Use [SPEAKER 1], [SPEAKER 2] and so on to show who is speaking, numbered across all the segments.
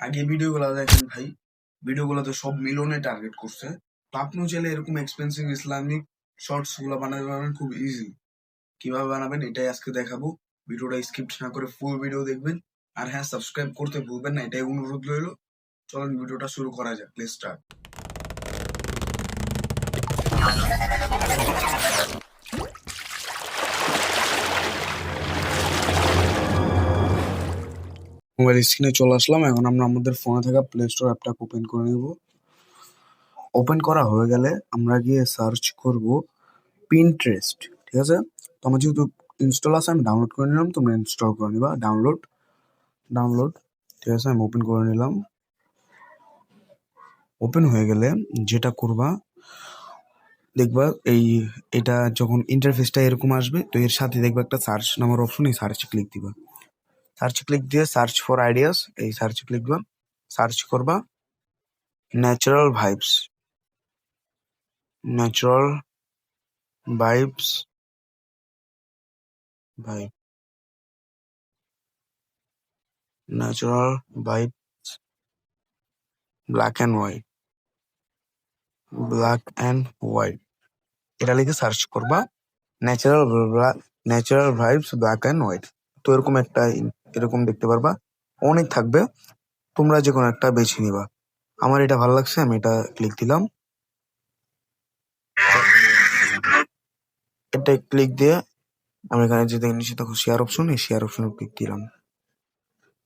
[SPEAKER 1] আগে ভিডিও ভিডিওগুলো দেখেন ভাই। ভিডিও ভিডিওগুলোতে সব মিলনে টার্গেট করছে। তো আপনিও চাইলে এরকম এক্সপেন্সিভ ইসলামিক শর্টসগুলো বানাতে পারবেন, খুব ইজি কীভাবে বানাবেন এটাই আজকে দেখাবো। ভিডিওটা স্কিপ না করে ফুল ভিডিও দেখবেন। আর হ্যাঁ সাবস্ক্রাইব করতে ভুলবেন না, এটাই অনুরোধ রইল। চলুন ভিডিওটা শুরু করা যাক প্লেস স্টার্ট মোবাইল স্ক্রিনে চলে আসলাম। এখন আমরা আমাদের ফোনে থাকা প্লে স্টোর অ্যাপটা ওপেন করে নেব। ওপেন করা হয়ে গেলে আমরা গিয়ে সার্চ করব পিনট্রেস্ট ঠিক আছে? তো আমার যেহেতু ইনস্টল আছে, আমি ডাউনলোড করে নিলাম। তোমরা ইনস্টল করে নিবা ডাউনলোড ডাউনলোড ঠিক আছে? আমি ওপেন করে নিলাম। ওপেন হয়ে গেলে যেটা করবা, দেখবা এই, এটা যখন ইন্টারফেসটা এরকম আসবে, তো এর সাথে দেখবা একটা সার্চ নামার অপশন এই সার্চে ক্লিক দিবা। সার্চ ক্লিক দিয়ে সার্চ ফর আইডিয়াস এই সার্চ ক্লিক দিবা সার্চ করবা। Natural vibes natural vibes vibe natural vibes black and white black and white এটা লিখে সার্চ করবা। Natural natural vibes black and white তো এরকম একটা এরকম দেখতে পারবা। অনেক থাকবে। তোমরা যে কোনো একটা বেছে নিবা। আমার এটা ভালো লাগছে, আমি এটা ক্লিক দিলাম। এটা ক্লিক দিয়ে আমি এখানে যে দেখে নিচ্ছি তখন শেয়ার অপশন এই শেয়ার অপশনে ক্লিক দিলাম।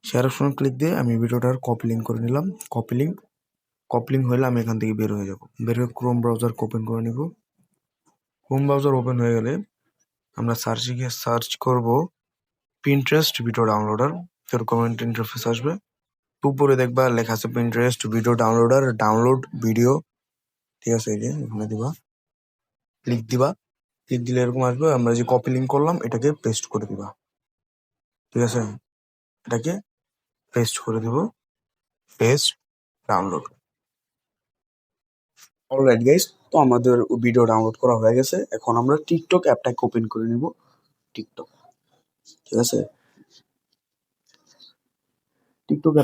[SPEAKER 1] শেয়ার অপশনে ক্লিক দিয়ে আমি ভিডিওটার কপি লিঙ্ক করে নিলাম। কপি লিঙ্ক কপি লিঙ্ক হলে আমি এখান থেকে বের হয়ে যাব। বের হয়ে ক্রোম ব্রাউজার ওপেন করে নিব। ক্রোম ব্রাউজার ওপেন হয়ে গেলে আমরা সার্চে গিয়ে সার্চ করব। পিন্টারেস্ট ভিডিও ডাউনলোডার এরকম ইন্টারফেস আসবে। উপরে দেখবা লেখা আছে Pinterest video downloader download video ঠিক আছে, এই যে এখানে দিবা। ক্লিক দিবা। ক্লিক দিলে এরকম আসবে, আমরা যে কপি লিঙ্ক করলাম, এটাকে পেস্ট করে দিবা। ঠিক আছে? এটাকে পেস্ট করে দিব। পেস্ট ডাউনলোড অলরাইট গাইস তো আমাদের ভিডিও ডাউনলোড করা হয়ে গেছে। এখন আমরা টিকটক অ্যাপটাকে ওপেন করে নিব। টিকটক ঠিক আছে? টিকটক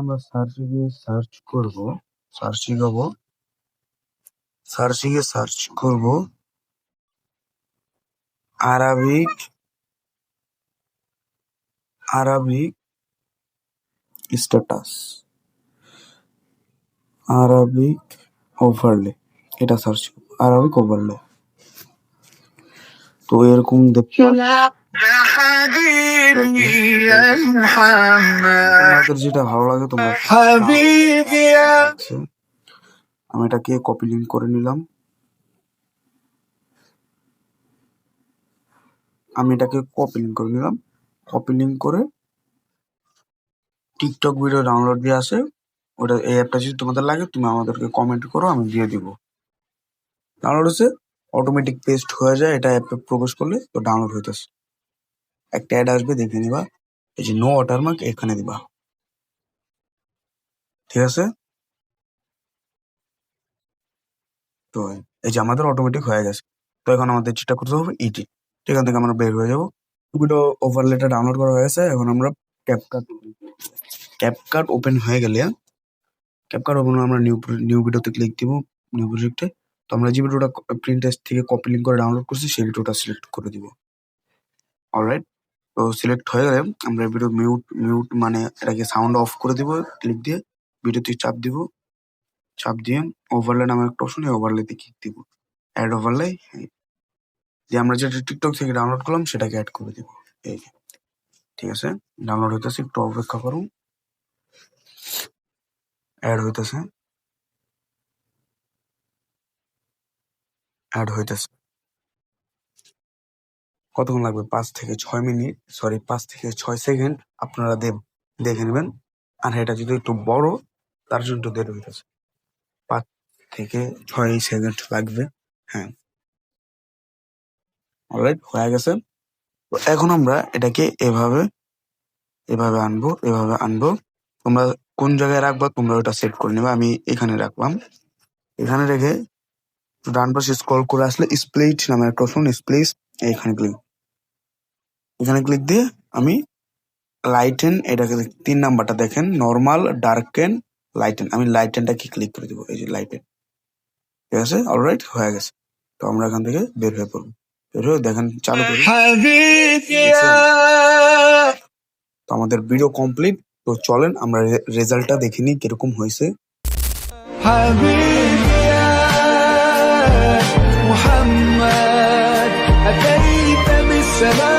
[SPEAKER 1] আমরা সার্চ সার্চ করব সার্চ করব স্ট্যাটাস আরবিক ওভারলে এটা সার্চ আরবিক ওভারলে তো এরকম দেখতে যেটা ভালো লাগে, তোমার আচ্ছা। আমি এটাকে কপি লিঙ্ক করে নিলাম? আমি এটাকে কপি লিঙ্ক করে নিলাম। কপি লিঙ্ক করে টিকটক ভিডিও ডাউনলোড দিয়ে আসে। ওটা এই অ্যাপটা যদি তোমাদের লাগে, তুমি আমাদেরকে কমেন্ট করো, আমি দিয়ে দিব। ডাউনলোড হচ্ছে অটোমেটিক পেস্ট হয়ে যায়, এটা অ্যাপে প্রবেশ করলে তো ডাউনলোড হইতেছে। একটা অ্যাড আসবে, দেখে নিবা। এই যে নো ওয়াটারমার্ক এখানে দিবা। ঠিক আছে? তো এই যে আমাদের অটোমেটিক হয়ে গেছে। তো এখন আমাদের যেটা করতে হবে ইটি এখান থেকে আমরা বের হয়ে যাব। ভিডিও ওভারলেটা ডাউনলোড করা হয়ে গেছে এখন আমরা ক্যাপকাট ক্যাপকাট ওপেন হয়ে গেলে ক্যাপকাট ওপেন আমরা নিউ নিউ ভিডিওতে ক্লিক দিব নিউ প্রজেক্টে তো আমরা যে ভিডিওটা প্রিন্টেস্ট থেকে কপি লিঙ্ক করে ডাউনলোড করছি, সেই ভিডিওটা সিলেক্ট করে দিব। অলরাইট তো সিলেক্ট হয়ে গেলে আমরা ভিডিও মিউট মিউট মানে এটাকে সাউন্ড অফ করে দিব ক্লিক দিয়ে ভিডিওতে চাপ দিব। চাপ দিয়ে ওভারলে নামে একটা অপশন ওভারলেতে ক্লিক দিব। অ্যাড ওভারলে যে আমরা যেটা টিকটক থেকে ডাউনলোড করলাম, সেটাকে অ্যাড করে দিব। এই ঠিক আছে? ডাউনলোড হইতেছে, একটু অপেক্ষা করুন। অ্যাড হইতেছে। অ্যাড হইতেছে। কতক্ষণ লাগবে? পাঁচ থেকে ছয় মিনিট সরি পাঁচ থেকে ছয় সেকেন্ড আপনারা দেখে নেবেন। আর এটা যদি একটু বড়, তার জন্য একটু দেরি হইতেছে। পাঁচ থেকে ছয় সেকেন্ড লাগবে হ্যাঁ। অলরাইট হয়ে গেছে। তো এখন আমরা এটাকে এভাবে এভাবে আনব এভাবে আনব। তোমরা কোন জায়গায় রাখবা তোমরা ওটা সেট করে নেবে। আমি এখানে রাখলাম। এখানে রেখে ডান পাশে স্ক্রল করে আসলে স্প্লিট নামে একটা অপশন স্প্লিট এখানে ক্লিক এখানে ক্লিক দিয়ে আমি লাইটেন এটাকে তিন নাম্বারটা দেখেন নর্মাল ডার্কেন লাইটেন আমি লাইটেনটাকে ক্লিক করে দেবো, এই যে লাইটেন ঠিক আছে? অলরাইট হয়ে গেছে। তো আমরা এখান থেকে বের হয়ে পড়ব। বের হয়ে দেখেন, চালু করি। তো আমাদের ভিডিও কমপ্লিট তো চলেন, আমরা রেজাল্টটা দেখিনি কীরকম হয়েছে।
[SPEAKER 2] محمد أتيت بالسلام